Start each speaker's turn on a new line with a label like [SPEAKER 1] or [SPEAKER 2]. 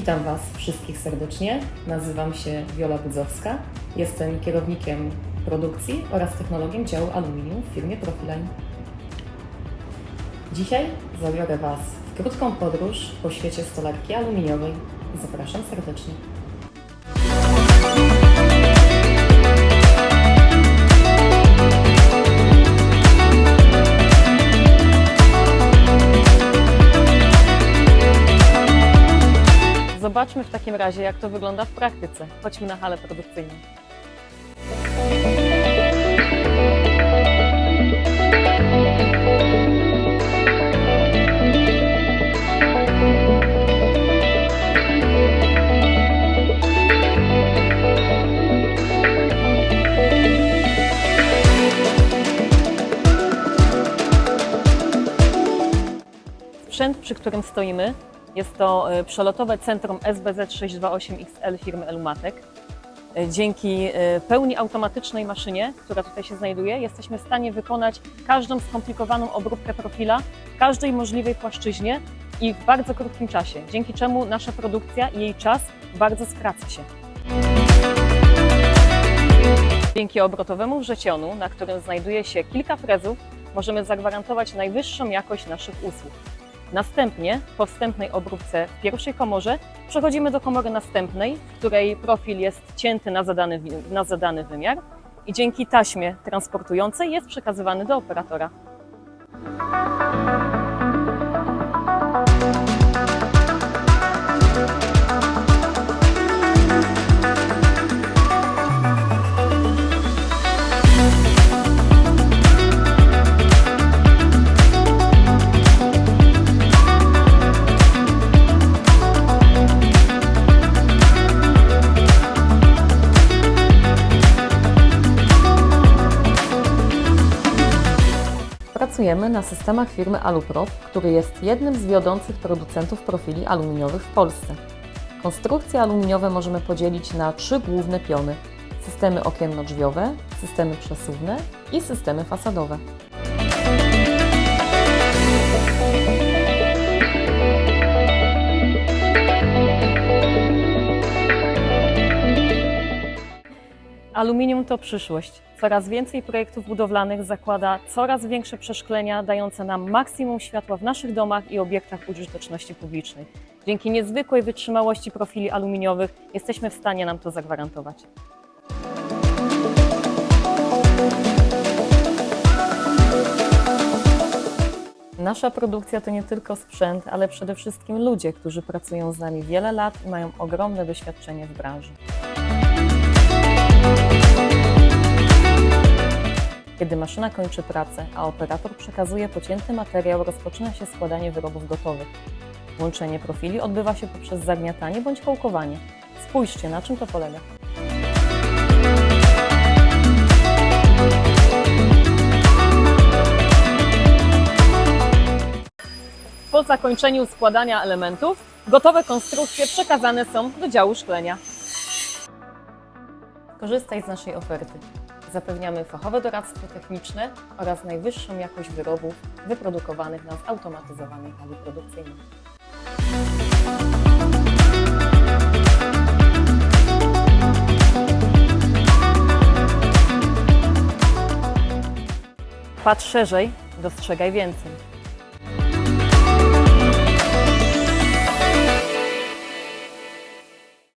[SPEAKER 1] Witam Was wszystkich serdecznie. Nazywam się Wiola Budzowska. Jestem kierownikiem produkcji oraz technologiem działu aluminium w firmie Profiline. Dzisiaj zabiorę Was w krótką podróż po świecie stolarki aluminiowej. Zapraszam serdecznie. Zobaczmy w takim razie, jak to wygląda w praktyce. Chodźmy na halę produkcyjną. Sprzęt, przy którym stoimy, jest to e, przelotowe centrum SBZ628XL firmy Elumatek. E, Dzięki e, pełni automatycznej maszynie, która tutaj się znajduje, jesteśmy w stanie wykonać każdą skomplikowaną obróbkę profila w każdej możliwej płaszczyźnie i w bardzo krótkim czasie, dzięki czemu nasza produkcja i jej czas bardzo skraca się. Dzięki obrotowemu wrzecionu, na którym znajduje się kilka frezów, możemy zagwarantować najwyższą jakość naszych usług. Następnie, po wstępnej obróbce w pierwszej komorze, przechodzimy do komory następnej, w której profil jest cięty na zadany, na zadany wymiar i dzięki taśmie transportującej jest przekazywany do operatora. Pracujemy na systemach firmy Aluprof, który jest jednym z wiodących producentów profili aluminiowych w Polsce. Konstrukcje aluminiowe możemy podzielić na trzy główne piony: systemy okienno-drzwiowe, systemy przesuwne i systemy fasadowe. Aluminium to przyszłość. Coraz więcej projektów budowlanych zakłada coraz większe przeszklenia, dające nam maksimum światła w naszych domach i obiektach użyteczności publicznej. Dzięki niezwykłej wytrzymałości profili aluminiowych jesteśmy w stanie nam to zagwarantować. Nasza produkcja to nie tylko sprzęt, ale przede wszystkim ludzie, którzy pracują z nami wiele lat i mają ogromne doświadczenie w branży. Kiedy maszyna kończy pracę, a operator przekazuje pocięty materiał, rozpoczyna się składanie wyrobów gotowych. Łączenie profili odbywa się poprzez zagniatanie bądź kołkowanie. Spójrzcie, na czym to polega. Po zakończeniu składania elementów, gotowe konstrukcje przekazane są do działu szklenia. Korzystaj z naszej oferty. Zapewniamy fachowe doradztwo techniczne oraz najwyższą jakość wyrobów wyprodukowanych na zautomatyzowanej hali produkcyjnej. Patrz szerzej, dostrzegaj więcej.